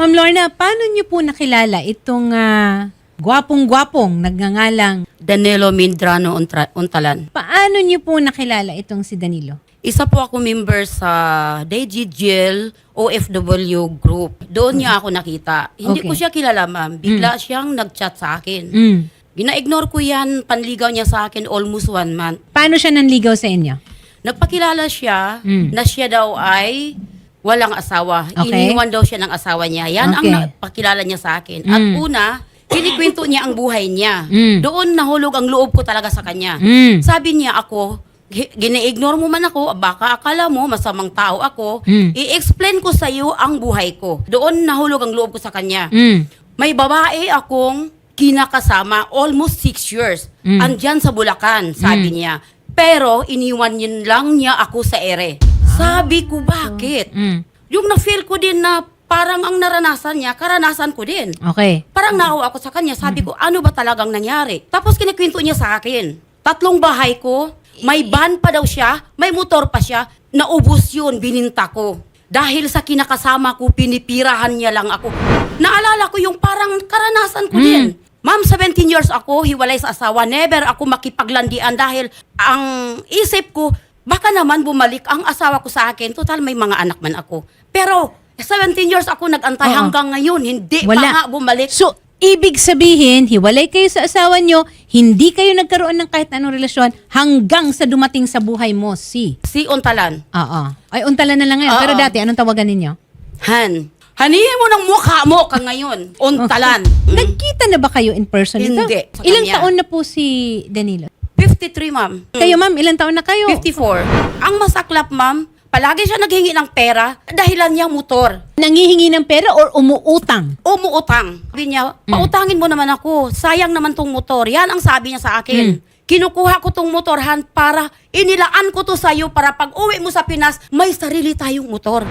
Ma'am Lorna, paano niyo po nakilala itong ah, gwapong-gwapong nagngangalang Danilo Mindrano Untra- Untalan. Paano niyo po nakilala itong si Danilo? Isa po ako member sa DGGL OFW group. Doon niya ako nakita. Hindi Okay. ko siya kilala, ma'am. Bigla siyang nag-chat sa akin. Mm. Gina-ignore ko yan, panligaw niya sa akin almost one month. Paano siya nanligaw sa inyo? Nagpakilala siya Mm. na siya daw ay walang asawa. Okay. Iniwan daw siya ng asawa niya. Yan ang Okay. napakilala niya sa akin. At Mm. una, kinikwento niya ang buhay niya. Mm. Doon nahulog ang loob ko talaga sa kanya. Mm. Sabi niya ako, gi- gina-ignore mo man ako, baka akala mo masamang tao ako, Mm. i-explain ko sa iyo ang buhay ko. Doon nahulog ang loob ko sa kanya. Mm. May babae akong kinakasama almost six years. Mm. Andyan sa Bulacan, sabi niya. Pero iniwan yun lang niya ako sa ere. Sabi ko, bakit? Mm. Yung na-feel ko din na parang ang naranasan niya, karanasan ko din. Okay. Parang naawa ako sa kanya. Sabi ko, ano ba talagang nangyari? Tapos kinikwento niya sa akin. Tatlong bahay ko, may van pa daw siya, may motor pa siya. Naubos yun, bininta ko. Dahil sa kinakasama ko, pinipirahan niya lang ako. Naalala ko yung parang karanasan ko din. Ma'am, 17 years ako, hiwalay sa asawa. Never ako makipaglandian dahil ang isip ko, baka naman bumalik ang asawa ko sa akin. Total, may mga anak man ako. Pero 17 years ako nag-antay Oo. hanggang ngayon. Hindi Wala. pa nga bumalik. So, ibig sabihin, hiwalay kayo sa asawa niyo, hindi kayo nagkaroon ng kahit anong relasyon hanggang sa dumating sa buhay mo si... Si Untalan. Oo. Ay, untalan na lang ngayon. Oo. Pero dati, anong tawagan ninyo? Han. Hanihin mo ng mukha mo ka ngayon. Untalan. Mm. Nagkita na ba kayo in person? Hindi. Sa Ilang kanya. taon na po si Danilo? 53, ma'am. Kayo, ma'am, ilang taon na kayo? 54. Ang masaklap, ma'am, palagi siya naghingi ng pera dahilan niya motor. Nangihingi ng pera or umuutang? Umuutang. Sabi niya, Mm. pautangin mo naman ako. Sayang naman tong motor. Yan ang sabi niya sa Mm. akin. Kinukuha ko tong motorhan para inilaan ko to sa'yo para pag uwi mo sa Pinas, may sarili tayong motor.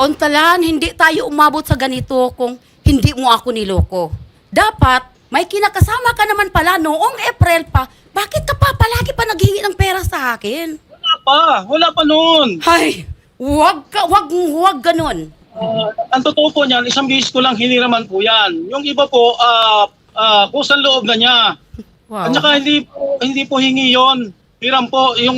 Ontalan, hindi tayo umabot sa ganito kung hindi mo ako niloko. Dapat, may kinakasama ka naman pala noong April pa. Bakit ka pa palagi pa naghingi ng pera sa akin? Wala pa. Wala pa noon. Hay, wag ka, wag, wag ganun. Ah, ang totoo po niyan, isang bihis ko lang hiniraman po yan. Yung iba po, ah ah, kusang loob na niya. Wow. At saka hindi po, hindi po hingi yon. Hiram po, yung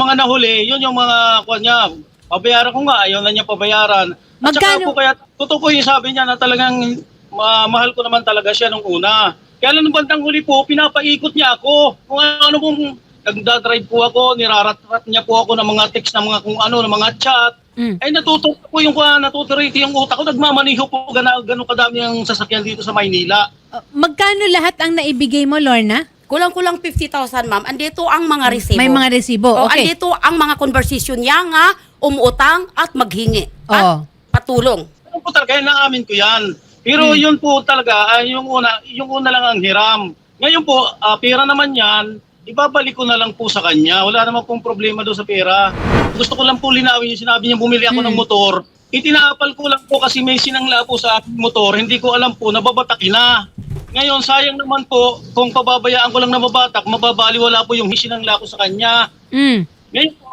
mga nahuli, yun yung mga kuha niya. Pabayaran ko nga, ayaw na niya pabayaran. At saka Magkano? po kaya, totoo po yung sabi niya na talagang ma- mahal ko naman talaga siya nung una. Kaya lang nung bandang huli po, pinapaikot niya ako. Kung ano pong nagdadrive po ako, nirarat-rat niya po ako ng mga text, ng mga kung ano, ng mga chat. Mm. Ay natuto po yung uh, natutorate yung utak ko. Nagmamaniho po gana, ganun kadami ang sasakyan dito sa Maynila. Uh, magkano lahat ang naibigay mo, Lorna? Kulang-kulang 50,000, ma'am. Andito ang mga resibo. May mga resibo. O, Okay. andito ang mga conversation niya nga, umuutang at maghingi. Oo. At patulong. Ano po talaga, naamin ko yan. Pero yun po talaga, ay yung una, yung una lang ang hiram. Ngayon po, ah, pera naman yan, ibabalik ko na lang po sa kanya. Wala naman pong problema doon sa pera. Gusto ko lang po linawin yung sinabi niya bumili ako ng motor. Itinaapal ko lang po kasi may sinangla po sa aking motor. Hindi ko alam po, nababataki na. Ngayon, sayang naman po, kung pababayaan ko lang na mabatak, mababaliwala po yung sinangla ko sa kanya. Mm. Ngayon po,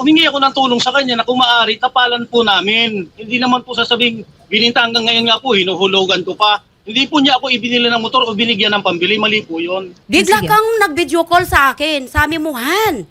humingi ako ng tulong sa kanya na kung maaari, tapalan po namin. Hindi naman po sasabing, bininta hanggang ngayon nga po, hinuhulugan ko pa. Hindi po niya ako ibinili ng motor o binigyan ng pambili. Mali po yun. Bigla Sige. kang nag-video call sa akin. Sabi mo, Han,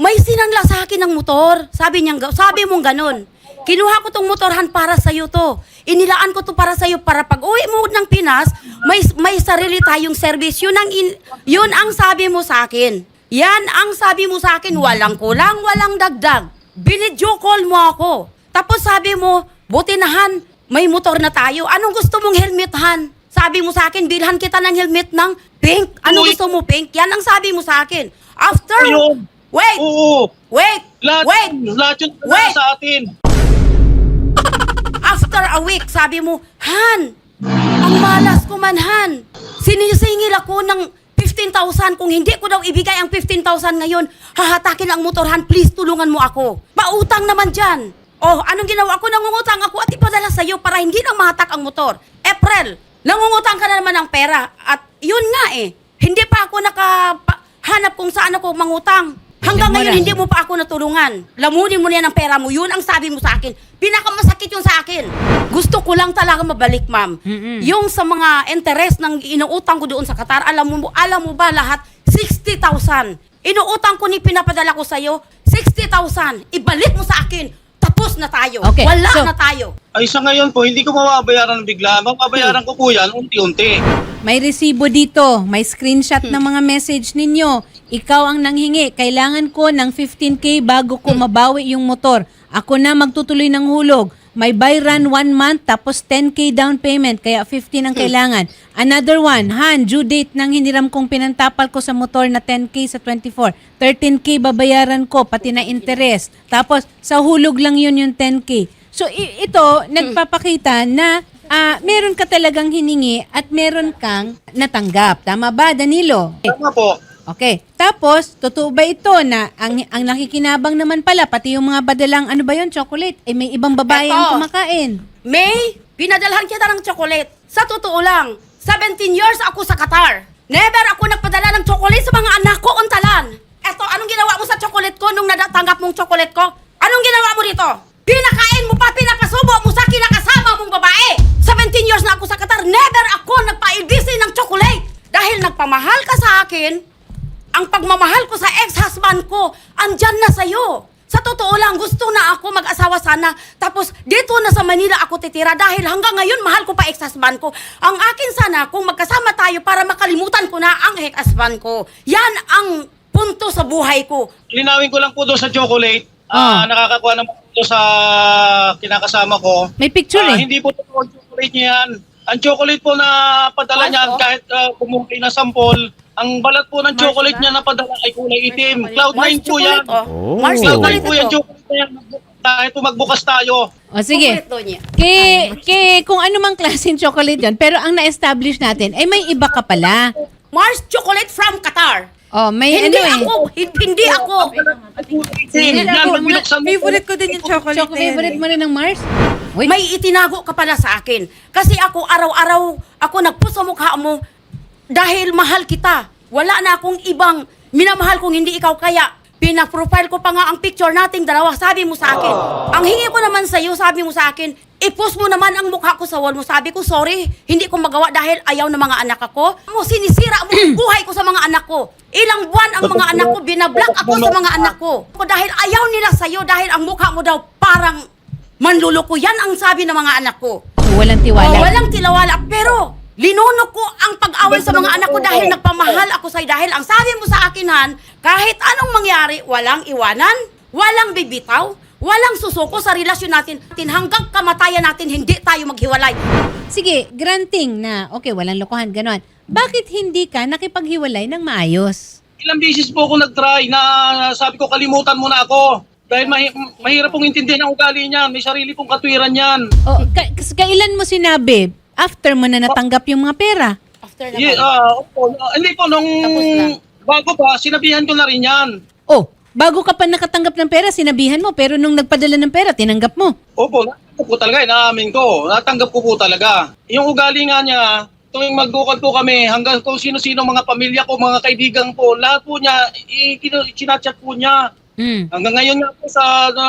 may sinangla sa akin ng motor. Sabi niya, sabi mong ganun. Kinuha ko tong motorhan para sa iyo to. Inilaan ko to para sa iyo para pag uwi mo ng Pinas, may may sarili tayong service. Yun ang in- yun ang sabi mo sa akin. Yan ang sabi mo sa akin, walang kulang, walang dagdag. Binidyo call mo ako. Tapos sabi mo, buti na Han, may motor na tayo. Anong gusto mong helmet, Han? Sabi mo sa akin, bilhan kita ng helmet ng pink. Anong Uy. gusto mo, pink? Yan ang sabi mo sa akin. After, Ayun. wait, Oo. wait, Lahat, wait. lahat yun Wait. sa atin. After a week, sabi mo, Han, ang malas ko man, Han. Sinisingil ako ng 15,000. Kung hindi ko daw ibigay ang 15,000 ngayon, hahatakin ang motor, Han. Please, tulungan mo ako. Pautang naman dyan. Oh, anong ginawa ko? Nangungutang ako at ipadala sa'yo para hindi na mahatak ang motor. April, nangungutang ka na naman ng pera. At yun nga eh, hindi pa ako nakahanap kung saan ako mangutang. Hanggang ngayon, hindi mo pa ako natulungan. Lamunin mo na yan ang pera mo. Yun ang sabi mo sa akin. Pinakamasakit yun sa akin. Gusto ko lang talaga mabalik, ma'am. Mm-mm. Yung sa mga interest ng inuutang ko doon sa Qatar, alam mo, alam mo ba lahat? 60,000. Inuutang ko ni pinapadala ko sa'yo, 60,000. Ibalik mo sa akin. Tapos na tayo. Okay, Wala so- na tayo. Ay sa ngayon po, hindi ko mababayaran bigla. Mababayaran ko po yan unti-unti. May resibo dito, may screenshot ng mga message ninyo. Ikaw ang nanghingi, kailangan ko ng 15K bago ko mabawi yung motor. Ako na magtutuloy ng hulog. May buy run one month tapos 10K down payment kaya 15 ang kailangan. Another one, Han, due date ng hiniram kong pinantapal ko sa motor na 10K sa 24. 13K babayaran ko pati na interest. Tapos sa hulog lang yun yung 10K. So ito nagpapakita na ah, meron ka talagang hiningi at meron kang natanggap. Tama ba, Danilo? Tama po. Okay. Tapos, totoo ba ito na ang, ang nakikinabang naman pala, pati yung mga badalang, ano ba yun, chocolate, eh may ibang babae Eto. ang kumakain. May, pinadalhan kita ng chocolate. Sa totoo lang, 17 years ako sa Qatar. Never ako nagpadala ng chocolate sa mga anak ko untalan. Eto, anong ginawa mo sa chocolate ko nung nadatanggap mong chocolate ko? Anong ginawa mo dito? Pinakain mo pa, pinapasubo mo sa kinakasama mong babae. 17 years na ako sa Qatar, never ako nagpa-LBC ng chocolate. Dahil nagpamahal ka sa akin, ang pagmamahal ko sa ex-husband ko, andyan na sa'yo. Sa totoo lang, gusto na ako mag-asawa sana. Tapos, dito na sa Manila ako titira dahil hanggang ngayon, mahal ko pa ex-husband ko. Ang akin sana, kung magkasama tayo para makalimutan ko na ang ex-husband ko. Yan ang punto sa buhay ko. Linawin ko lang po doon sa chocolate. Ah. Ah, nakakakuha naman po sa kinakasama ko. May picture Ah, eh. Hindi po totoo yung chocolate niya yan. Ang chocolate po na padala Mars, niya, kahit uh, kumuha na sample, ang balat po ng Mars chocolate ba? niya na padala ay kulay itim. Mars Cloud9 po yan. chocolate, oh. Oh. Mars Cloud9 chocolate po yan, ito. chocolate na yan. Kahit po magbukas tayo. O sige. Chocolate to niya. Ke, ke, kung ano mang klaseng chocolate yon pero ang na-establish natin, ay may iba ka pala. Mars chocolate from Qatar. Oh, may hindi ano eh. ako, hin- hindi ako. Yan, ako, pag binuksan mo po- Favorite ko din yung chocolate Chocolate na yan favorite eh. mo rin ng Mars? Wait. May itinago ka pala sa akin. Kasi ako araw-araw, ako nagpus sa mukha mo dahil mahal kita. Wala na akong ibang minamahal kung hindi ikaw kaya. Pinaprofile ko pa nga ang picture nating dalawa. Sabi mo sa akin. Ang hingi ko naman sa iyo, sabi mo sa akin, i-post mo naman ang mukha ko sa wall mo. Sabi ko, sorry, hindi ko magawa dahil ayaw ng mga anak ako. Mo, sinisira mo ang buhay ko sa mga anak ko. Ilang buwan ang mga anak ko, binablock ako sa mga anak ko. Dahil ayaw nila sa iyo, dahil ang mukha mo daw parang manluloko. Yan ang sabi ng mga anak ko. Walang tiwala. Oh, walang tilawala. Pero, linuno ko ang pag-away sa mga anak ko dahil nagpamahal ako sa'yo. Dahil ang sabi mo sa akin, Han, kahit anong mangyari, walang iwanan, walang bibitaw, walang susuko sa relasyon natin. Hanggang kamatayan natin, hindi tayo maghiwalay. Sige, granting na, okay, walang lokohan, ganon. Bakit hindi ka nakipaghiwalay ng maayos? Ilang beses po ako nag-try na sabi ko kalimutan mo na ako. Dahil mahi- mahirap pong intindihan ang ugali niyan. May sarili pong katwiran yan. O, ka- kas- kailan mo sinabi? After mo na natanggap yung mga pera? After Yeah, ah, opo. Ah, hindi po, nung Tapos na. bago pa, sinabihan ko na rin yan. Oh, bago ka pa nakatanggap ng pera, sinabihan mo. Pero nung nagpadala ng pera, tinanggap mo. Opo, natanggap ko talaga, inaamin ko. Natanggap ko po talaga. Yung ugali nga niya, tuwing magbukod po kami, hanggang kung sino-sino mga pamilya ko, mga kaibigan po, lahat po niya, i- kinu- chinachat po niya. Hmm. Hanggang ngayon nga po sa, na,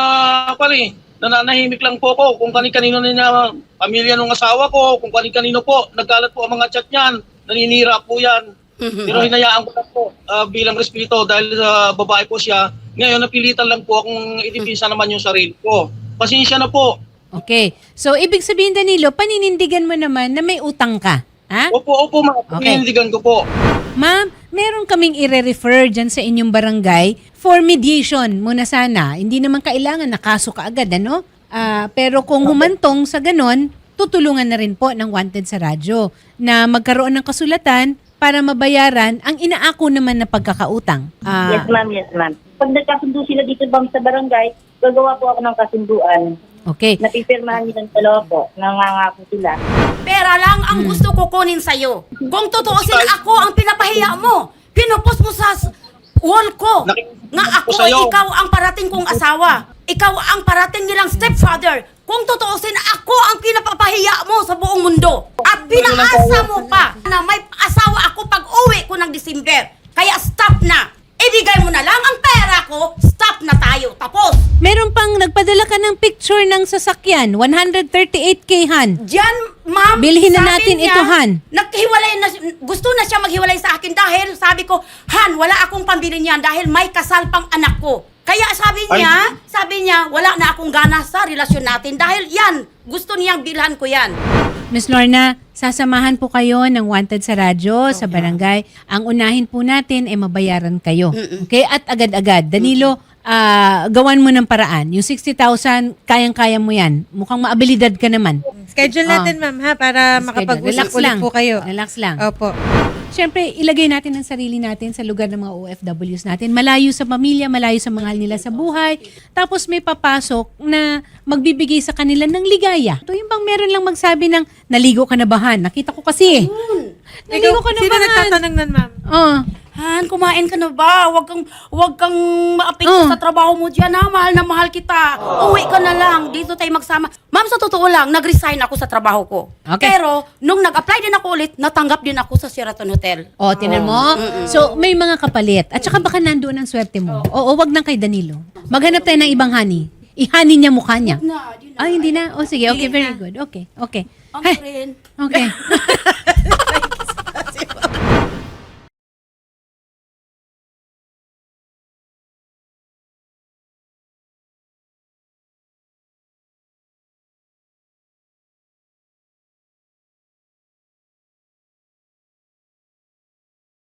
pare, nananahimik lang po ako kung kani-kanino na niya, pamilya ng asawa ko, kung kani-kanino po, nagkalat po ang mga chat niyan, naninira po yan. Pero hinayaan ko lang po ah, bilang respeto dahil sa babae po siya. Ngayon, napilitan lang po akong idipinsa naman yung sarili ko. Pasensya na po. Okay. So, ibig sabihin, Danilo, paninindigan mo naman na may utang ka. Ha? Opo, opo, ma'am. Okay. Pinindigan ko po. Ma'am, meron kaming ire-refer dyan sa inyong barangay for mediation muna sana. Hindi naman kailangan na kaso ka agad, ano? Ah, pero kung humantong sa ganon, tutulungan na rin po ng Wanted sa radyo na magkaroon ng kasulatan para mabayaran ang inaako naman na pagkakautang. Ah, Yes, ma'am. Yes, ma'am. Pag nagkasundo sila dito bang sa barangay, gagawa po ako ng kasunduan. Okay. Napipirmahan nilang dalawa po. Nangangako sila. Pera lang ang gusto ko kunin sa'yo. Kung tutuusin ako ang pinapahiya mo, pinupos mo sa s- wall ko. Nga ako sa'yo. ikaw ang parating kong asawa. Ikaw ang parating nilang stepfather. Kung tutuusin, ako ang pinapapahiya mo sa buong mundo. At pinaasa mo pa na may asawa ako pag uwi ko ng December. Kaya stop na. ibigay mo na lang ang Meron pang nagpadala ka ng picture ng sasakyan. 138K, Han. Diyan, ma'am, Bilhin na natin niya, ito, Han. Naghiwalay na, gusto na siya maghiwalay sa akin dahil sabi ko, Han, wala akong pambili niyan dahil may kasal pang anak ko. Kaya sabi niya, sabi niya, wala na akong gana sa relasyon natin dahil yan, gusto niyang bilhan ko yan. Miss Lorna, sasamahan po kayo ng Wanted sa radyo, sa barangay. Ang unahin po natin ay mabayaran kayo. Okay? At agad-agad. Danilo, ah, gawan mo ng paraan. Yung 60,000, kayang-kaya mo yan. Mukhang maabilidad ka naman. Schedule natin, ma'am, ha, para makapag-usap ulit lang. po kayo. Relax lang. Opo. Siyempre, ilagay natin ang sarili natin sa lugar ng mga OFWs natin. Malayo sa pamilya, malayo sa mahal nila sa buhay. Tapos may papasok na magbibigay sa kanila ng ligaya. Ito yung bang meron lang magsabi ng, naligo ka na bahan? Nakita ko kasi eh. Naligo ka na Sino bahan? nagtatanong nun, ma'am? Oh. Han, kumain ka na ba? Huwag kang, huwag kang maapekto Oh. sa trabaho mo dyan, ha? Mahal na mahal kita. Uwi ka na lang. Dito tayo magsama. Ma'am, sa totoo lang, nag-resign ako sa trabaho ko. Okay. Pero, nung nag-apply din ako ulit, natanggap din ako sa Sheraton Hotel. O, tinan mo. So, may mga kapalit. At saka baka nandoon ang swerte mo. Oo, wag nang kay Danilo. Maghanap tayo ng ibang honey. Ihani niya mukha niya. Na, di na. Ay, hindi na. O, sige. Okay, very good. Okay. Okay. Ang Ay, friend. okay.